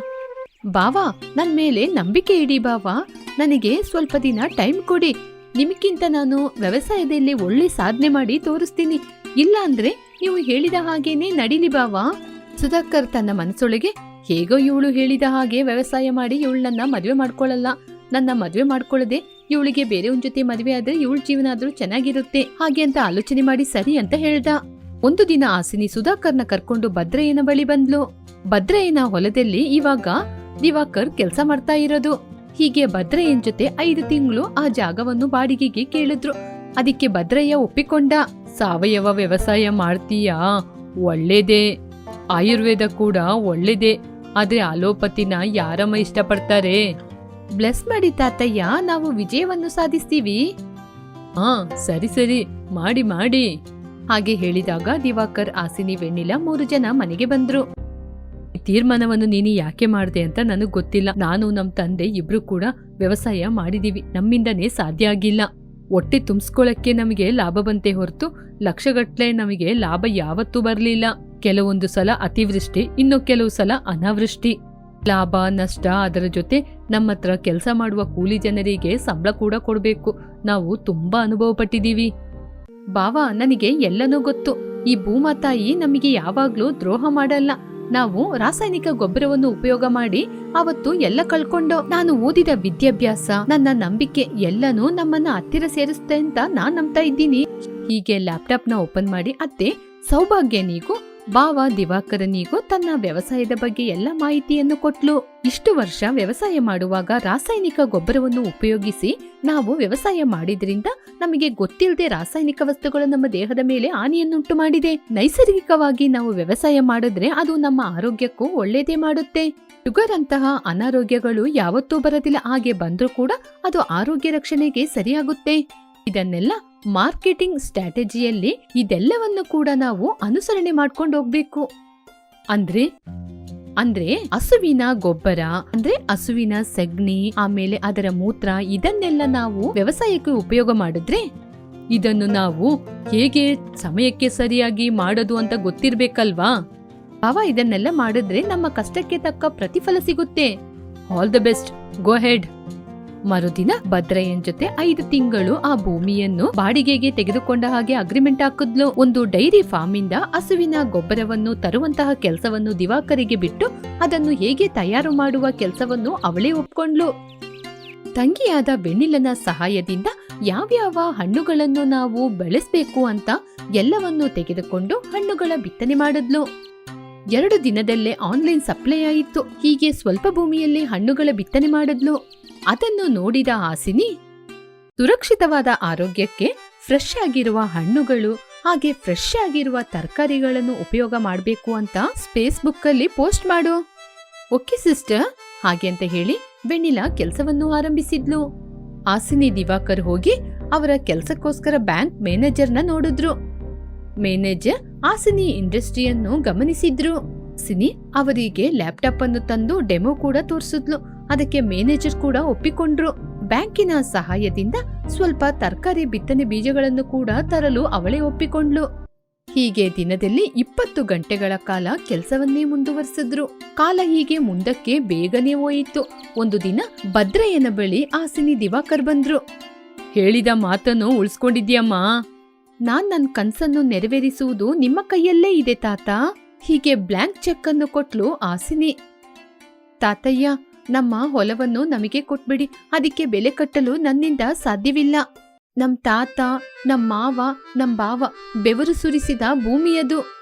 ಬಾವಾ, ನನ್ ಮೇಲೆ ನಂಬಿಕೆ ಇಡಿ ಬಾವಾ. ನನಗೆ ಸ್ವಲ್ಪ ದಿನ ಟೈಮ್ ಕೊಡಿ. ನಿಮಗಿಂತ ನಾನು ವ್ಯವಸಾಯದಲ್ಲಿ ಒಳ್ಳೆ ಸಾಧನೆ ಮಾಡಿ ತೋರಿಸ್ತೀನಿ. ಇಲ್ಲ ಅಂದ್ರೆ ನೀವು ಹೇಳಿದ ಹಾಗೇನೆ ನಡೀಲಿ ಬಾವಾ. ಸುಧಾಕರ್ ತನ್ನ ಮನಸ್ಸೊಳಗೆ ಹೇಗೋ ಇವಳು ಹೇಳಿದ ಹಾಗೆ ವ್ಯವಸಾಯ ಮಾಡಿ ಇವಳು ನನ್ನ ಮದುವೆ ಮಾಡ್ಕೊಳ್ಳಲ್ಲ ನನ್ನ ಮದುವೆ ಮಾಡ್ಕೊಳ್ಳದೆ ಇವಳಿಗೆ ಬೇರೆಯವನ್ ಜೊತೆ ಮದುವೆ ಆದ್ರೆ ಇವಳ ಜೀವನ ಆದ್ರೂ ಚೆನ್ನಾಗಿರುತ್ತೆ. ಹಾಗೆ ಅಂತ ಆಲೋಚನೆ ಮಾಡಿ ಸರಿ ಅಂತ ಹೇಳ್ದ. ಒಂದು ದಿನ ಆಸಿನಿ ಸುಧಾಕರ್ನ ಕರ್ಕೊಂಡು ಭದ್ರಯ್ಯನ ಬಳಿ ಬಂದ್ಲು. ಭದ್ರಯ್ಯನ ಹೊಲದಲ್ಲಿ ಇವಾಗ ದಿವಾಕರ್ ಕೆಲಸ ಮಾಡ್ತಾ ಇರೋದು. ಹೀಗೆ ಭದ್ರಯ್ಯನ ಜೊತೆ ಐದು ತಿಂಗಳು ಆ ಜಾಗವನ್ನು ಬಾಡಿಗೆಗೆ ಕೇಳಿದ್ರು. ಅದಕ್ಕೆ ಭದ್ರಯ್ಯ ಒಪ್ಪಿಕೊಂಡ. ಸಾವಯವ ವ್ಯವಸಾಯ ಮಾಡ್ತೀಯಾ? ಒಳ್ಳೇದೇ. ಆಯುರ್ವೇದ ಕೂಡ ಒಳ್ಳೇದೇ. ಆದ್ರೆ ಅಲೋಪತಿನ ಯಾರಮ್ಮ ಇಷ್ಟಪಡ್ತಾರೆ? ಬ್ಲೆಸ್ ಮಾಡಿ ತಾತಯ್ಯ, ನಾವು ವಿಜಯವನ್ನು ಸಾಧಿಸ್ತೀವಿ. ಹಾ, ಸರಿ ಸರಿ. ಮಾಡಿ ಮಾಡಿ. ಹಾಗೆ ಹೇಳಿದಾಗ ದಿವಾಕರ್ ಆಸಿನಿ ವೆಣ್ಣಿಲ ಮೂರು ಜನ ಮನೆಗೆ ಬಂದ್ರು. ತೀರ್ಮಾನವನ್ನು ನೀನು ಯಾಕೆ ಮಾಡಿದೆ ಅಂತ ನನಗೆ ಗೊತ್ತಿಲ್ಲ. ನಾನು ನಮ್ಮ ತಂದೆ, ಇಬ್ರು ಕೂಡ ವ್ಯವಸಾಯ ಮಾಡಿದೀವಿ. ನಮ್ಮಿಂದನೇ ಸಾಧ್ಯ ಆಗಿಲ್ಲ. ಹೊಟ್ಟೆ ತುಂಬಿಸ್ಕೊಳಕ್ಕೆ ನಮಗೆ ಲಾಭ ಬಂತೆ ಹೊರತು ಲಕ್ಷಗಟ್ಲೆ ನಮಗೆ ಲಾಭ ಯಾವತ್ತೂ ಬರಲಿಲ್ಲ. ಕೆಲವೊಂದು ಸಲ ಅತಿವೃಷ್ಟಿ, ಇನ್ನು ಕೆಲವು ಸಲ ಅನಾವೃಷ್ಟಿ. ಲಾಭ, ನಷ್ಟ ಅದರ ಜೊತೆ ನಮ್ಮ ಹತ್ರ ಕೆಲಸ ಮಾಡುವ ಕೂಲಿ ಜನರಿಗೆ ಸಂಬಳ ಕೂಡ ಕೊಡಬೇಕು. ನಾವು ತುಂಬಾ ಅನುಭವ ಪಟ್ಟಿದ್ದೀವಿ. ಬಾವಾ, ನನಗೆ ಎಲ್ಲನೂ ಗೊತ್ತು. ಈ ಭೂಮಾತಾಯಿ ನಮಗೆ ಯಾವಾಗ್ಲೂ ದ್ರೋಹ ಮಾಡಲ್ಲ. ನಾವು ರಾಸಾಯನಿಕ ಗೊಬ್ಬರವನ್ನು ಉಪಯೋಗ ಮಾಡಿ ಅವತ್ತು ಎಲ್ಲ ಕಳ್ಕೊಂಡು ನಾನು ಓದಿದ ವಿದ್ಯಾಭ್ಯಾಸ, ನನ್ನ ನಂಬಿಕೆ ಎಲ್ಲನೂ ನಮ್ಮನ್ನ ಹತ್ತಿರ ಸೇರಿಸುತ್ತೆ ಅಂತ ನಾನ್ ನಂಬ್ತಾ ಇದ್ದೀನಿ. ಹೀಗೆ ಲ್ಯಾಪ್ಟಾಪ್ನ ಓಪನ್ ಮಾಡಿ ಅತ್ತೆ ಸೌಭಾಗ್ಯನಿಗೂ ಬಾವ ದಿವಾಕರನಿಗೂ ತನ್ನ ವ್ಯವಸಾಯದ ಬಗ್ಗೆ ಎಲ್ಲ ಮಾಹಿತಿಯನ್ನು ಕೊಟ್ಲು. ಇಷ್ಟು ವರ್ಷ ವ್ಯವಸಾಯ ಮಾಡುವಾಗ ರಾಸಾಯನಿಕ ಗೊಬ್ಬರವನ್ನು ಉಪಯೋಗಿಸಿ ನಾವು ವ್ಯವಸಾಯ ಮಾಡಿದ್ರಿಂದ ನಮಗೆ ಗೊತ್ತಿಲ್ಲದೆ ರಾಸಾಯನಿಕ ವಸ್ತುಗಳು ನಮ್ಮ ದೇಹದ ಮೇಲೆ ಹಾನಿಯನ್ನುಂಟು ಮಾಡಿದೆ. ನೈಸರ್ಗಿಕವಾಗಿ ನಾವು ವ್ಯವಸಾಯ ಮಾಡಿದ್ರೆ ಅದು ನಮ್ಮ ಆರೋಗ್ಯಕ್ಕೂ ಒಳ್ಳೇದೇ ಮಾಡುತ್ತೆ. ಶುಗರ್ ಅಂತಹ ಅನಾರೋಗ್ಯಗಳು ಯಾವತ್ತೂ ಬರದಿಲ್ಲ, ಹಾಗೆ ಬಂದ್ರೂ ಕೂಡ ಅದು ಆರೋಗ್ಯ ರಕ್ಷಣೆಗೆ ಸರಿಯಾಗುತ್ತೆ. ಇದನ್ನೆಲ್ಲ ಮಾರ್ಕೆಟಿಂಗ್ ಸ್ಟ್ರಾಟಜಿಯಲ್ಲಿ ಇದೆಲ್ಲವನ್ನು ಕೂಡ ನಾವು ಅನುಸರಣೆ ಮಾಡ್ಕೊಂಡು ಹೋಗ್ಬೇಕು. ಅಂದ್ರೆ ಅಂದ್ರೆ ಹಸುವಿನ ಗೊಬ್ಬರ, ಅಂದ್ರೆ ಹಸುವಿನ ಸಗಣಿ, ಆಮೇಲೆ ಅದರ ಮೂತ್ರ, ಇದನ್ನೆಲ್ಲ ನಾವು ವ್ಯವಸಾಯಕ್ಕೆ ಉಪಯೋಗ ಮಾಡಿದ್ರೆ ಇದನ್ನು ನಾವು ಹೇಗೆ ಸಮಯಕ್ಕೆ ಸರಿಯಾಗಿ ಮಾಡೋದು ಅಂತ ಗೊತ್ತಿರ್ಬೇಕಲ್ವಾ? ಅವ ಇದನ್ನೆಲ್ಲ ಮಾಡಿದ್ರೆ ನಮ್ಮ ಕಷ್ಟಕ್ಕೆ ತಕ್ಕ ಪ್ರತಿಫಲ ಸಿಗುತ್ತೆ. All the best go ahead ಮರುದಿನ ಭದ್ರಯ್ಯನ್ ಜೊತೆ ಐದು ತಿಂಗಳು ಆ ಭೂಮಿಯನ್ನು ಬಾಡಿಗೆಗೆ ತೆಗೆದುಕೊಂಡ ಹಾಗೆ ಅಗ್ರಿಮೆಂಟ್ ಹಾಕಿದ್ಲು. ಒಂದು ಡೈರಿ ಫಾರ್ಮ್ ಇಂದ ಹಸುವಿನ ಗೊಬ್ಬರವನ್ನು ತರುವಂತಹ ಕೆಲಸವನ್ನು ದಿವಾಕರಿಗೆ ಬಿಟ್ಟು ಅದನ್ನು ಹೇಗೆ ತಯಾರು ಮಾಡುವ ಕೆಲಸವನ್ನು ಅವಳೇ ಒಪ್ಕೊಂಡ್ಲು ತಂಗಿಯಾದ ಬೆಣ್ಣಿಲನ ಸಹಾಯದಿಂದ ಯಾವ್ಯಾವ ಹಣ್ಣುಗಳನ್ನು ನಾವು ಬೆಳೆಸಬೇಕು ಅಂತ ಎಲ್ಲವನ್ನು ತೆಗೆದುಕೊಂಡು ಹಣ್ಣುಗಳ ಬಿತ್ತನೆ ಮಾಡಿದ್ಲು. ಎರಡು ದಿನದಲ್ಲೇ ಆನ್ಲೈನ್ ಸಪ್ಲೈ ಆಯಿತು. ಹೀಗೆ ಸ್ವಲ್ಪ ಭೂಮಿಯಲ್ಲಿ ಹಣ್ಣುಗಳ ಬಿತ್ತನೆ ಮಾಡಿದ್ಲು. ಅದನ್ನು ನೋಡಿದ ಆಸಿನಿ ಸುರಕ್ಷಿತವಾದ ಆರೋಗ್ಯಕ್ಕೆ ಫ್ರೆಶ್ ಆಗಿರುವ ಹಣ್ಣುಗಳು ಹಾಗೆ ಫ್ರೆಶ್ ಆಗಿರುವ ತರಕಾರಿಗಳನ್ನು ಉಪಯೋಗ ಮಾಡಬೇಕು ಅಂತ ಸ್ಪೇಸ್ ಬುಕ್ ಅಲ್ಲಿ ಪೋಸ್ಟ್ ಮಾಡು. ಓಕೆ ಸಿಸ್ಟರ್ ಹಾಗೆ ಅಂತ ಹೇಳಿ ವೆನಿಲಾ ಕೆಲಸವನ್ನು ಆರಂಭಿಸಿದ್ಲು. ಆಸಿನಿ ದಿವಾಕರ್ ಹೋಗಿ ಅವರ ಕೆಲಸಕ್ಕೋಸ್ಕರ ಬ್ಯಾಂಕ್ ಮ್ಯಾನೇಜರ್ನ ನೋಡಿದ್ರು. ಮ್ಯಾನೇಜರ್ ಆಸಿನಿ ಇಂಡಸ್ಟ್ರಿಯನ್ನು ಗಮನಿಸಿದ್ರು. ಸಿನಿ ಅವರಿಗೆ ಲ್ಯಾಪ್ಟಾಪ್ ಅನ್ನು ತಂದು ಡೆಮೋ ಕೂಡ ತೋರಿಸಿದ್ಲು. ಅದಕ್ಕೆ ಮ್ಯಾನೇಜರ್ ಕೂಡ ಒಪ್ಪಿಕೊಂಡ್ರು. ಬ್ಯಾಂಕಿನ ಸಹಾಯದಿಂದ ಸ್ವಲ್ಪ ತರಕಾರಿ, ಬಿತ್ತನೆ ಬೀಜಗಳನ್ನು ಕೂಡ ತರಲು ಅವಳೇ ಒಪ್ಪಿಕೊಂಡ್ಲು ಹೀಗೆ ದಿನದಲ್ಲಿ ಇಪ್ಪತ್ತು ಗಂಟೆಗಳ ಕಾಲ ಕೆಲಸವನ್ನೇ ಮುಂದುವರಿಸಿದ್ರು. ಕಾಲ ಹೀಗೆ ಮುಂದಕ್ಕೆ ಬೇಗನೆ ಹೋಯಿತು. ಒಂದು ದಿನ ಭದ್ರಯ್ಯನ ಬಳಿ ಆಸಿನಿ ದಿವಾಕರ್ ಬಂದ್ರು. ಹೇಳಿದ ಮಾತನ್ನು ಉಳಿಸ್ಕೊಂಡಿದ್ಯಮ್ಮ? ನಾನ್ ನನ್ನ ಕನ್ಸನ್ನು ನೆರವೇರಿಸುವುದು ನಿಮ್ಮ ಕೈಯಲ್ಲೇ ಇದೆ ತಾತ. ಹೀಗೆ ಬ್ಲಾಂಕ್ ಚೆಕ್ ಅನ್ನು ಕೊಟ್ಲು ಆಸಿನಿ. ತಾತಯ್ಯ ನಮ್ಮ ಹೊಲವನ್ನು ನಮಗೆ ಕೊಟ್ಬಿಡಿ. ಅದಕ್ಕೆ ಬೆಲೆ ಕಟ್ಟಲು ನನ್ನಿಂದ ಸಾಧ್ಯವಿಲ್ಲ. ನಮ್ ತಾತ, ನಮ್ ಮಾವ, ನಮ್ ಬಾವ ಬೆವರು ಸುರಿಸಿದ ಭೂಮಿಯದು.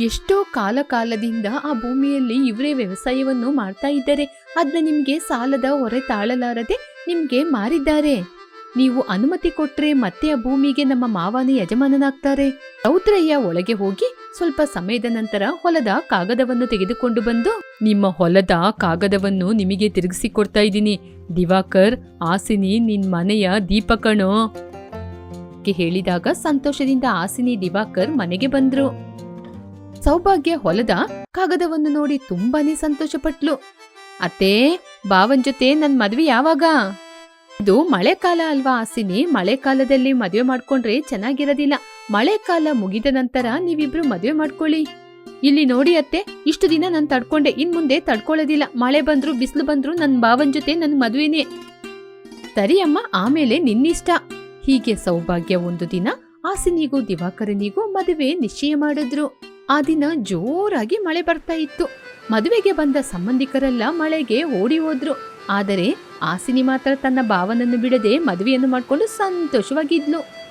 ಎಷ್ಟೋ ಕಾಲ ಕಾಲದಿಂದ ಆ ಭೂಮಿಯಲ್ಲಿ ಇವರೇ ವ್ಯವಸಾಯವನ್ನು ಮಾಡ್ತಾ ಇದ್ದಾರೆ. ಅದನ್ನ ನಿಮ್ಗೆ ಸಾಲದ ಹೊರೆ ತಾಳಲಾರದೆ ನಿಮ್ಗೆ ಮಾರಿದ್ದಾರೆ. ನೀವು ಅನುಮತಿ ಕೊಟ್ರೆ ಮತ್ತೆ ಆ ಭೂಮಿಗೆ ನಮ್ಮ ಮಾವನ ಯಜಮಾನನಾಗ್ತಾರೆ. ರೌದ್ರಯ್ಯ ಒಳಗೆ ಹೋಗಿ ಸ್ವಲ್ಪ ಸಮಯದ ನಂತರ ಹೊಲದ ಕಾಗದವನ್ನು ತೆಗೆದುಕೊಂಡು ಬಂದು, ನಿಮ್ಮ ಹೊಲದ ಕಾಗದವನ್ನು ನಿಮಗೆ ತಿರುಗಿಸಿ ಕೊಡ್ತಾ ಇದ್ದೀನಿ. ದಿವಾಕರ್, ಆಸಿನಿ, ನಿನ್ ಮನೆಯ ದೀಪಕಣೋ. ಹೇಳಿದಾಗ ಸಂತೋಷದಿಂದ ಆಸಿನಿ, ದಿವಾಕರ್ ಮನೆಗೆ ಬಂದ್ರು. ಸೌಭಾಗ್ಯ ಹೊಲದ ಕಾಗದವನ್ನು ನೋಡಿ ತುಂಬಾನೇ ಸಂತೋಷಪಟ್ಲು. ಅತ್ತೆ ಬಾವನ್ ಜೊತೆ ನನ್ ಮದ್ವೆ ಯಾವಾಗ? ಇದು ಮಳೆಕಾಲ ಅಲ್ವಾ ಆಸಿನಿ ಮಳೆಕಾಲದಲ್ಲಿ ಮದುವೆ ಮಾಡ್ಕೊಂಡ್ರೆ ಚೆನ್ನಾಗಿರೋದಿಲ್ಲ. ಮಳೆಕಾಲ ಮುಗಿದ ನಂತರ ನೀವಿಬ್ರು ಮದುವೆ ಮಾಡ್ಕೊಳ್ಳಿ. ಇಲ್ಲಿ ನೋಡಿ ಅತ್ತೆ, ಇಷ್ಟು ದಿನ ನಾನು ತಡ್ಕೊಂಡೆ. ಇನ್ ಮುಂದೆ ತಡ್ಕೊಳ್ಳೋದಿಲ್ಲ. ಮಳೆ ಬಂದ್ರು, ಬಿಸಿಲು ಬಂದ್ರು ನನ್ ಬಾವನ್ ಜೊತೆ ನನ್ ಮದುವೆನೇ. ಸರಿ ಅಮ್ಮ, ಆಮೇಲೆ ನಿನ್ನಿಷ್ಟ. ಹೀಗೆ ಸೌಭಾಗ್ಯ ಒಂದು ದಿನ ಆಸಿನಿಗೂ ದಿವಾಕರನಿಗೂ ಮದುವೆ ನಿಶ್ಚಯ ಮಾಡಿದ್ರು. ಆ ದಿನ ಜೋರಾಗಿ ಮಳೆ ಬರ್ತಾ ಇತ್ತು. ಮದುವೆಗೆ ಬಂದ ಸಂಬಂಧಿಕರೆಲ್ಲ ಮಳೆಗೆ ಓಡಿ ಹೋದ್ರು. ಆದರೆ ಆಸಿನಿ ಮಾತ್ರ ತನ್ನ ಭಾವನನ್ನು ಬಿಡದೆ ಮದುವೆಯನ್ನು ಮಾಡಿಕೊಂಡು ಸಂತೋಷವಾಗಿದ್ಲು.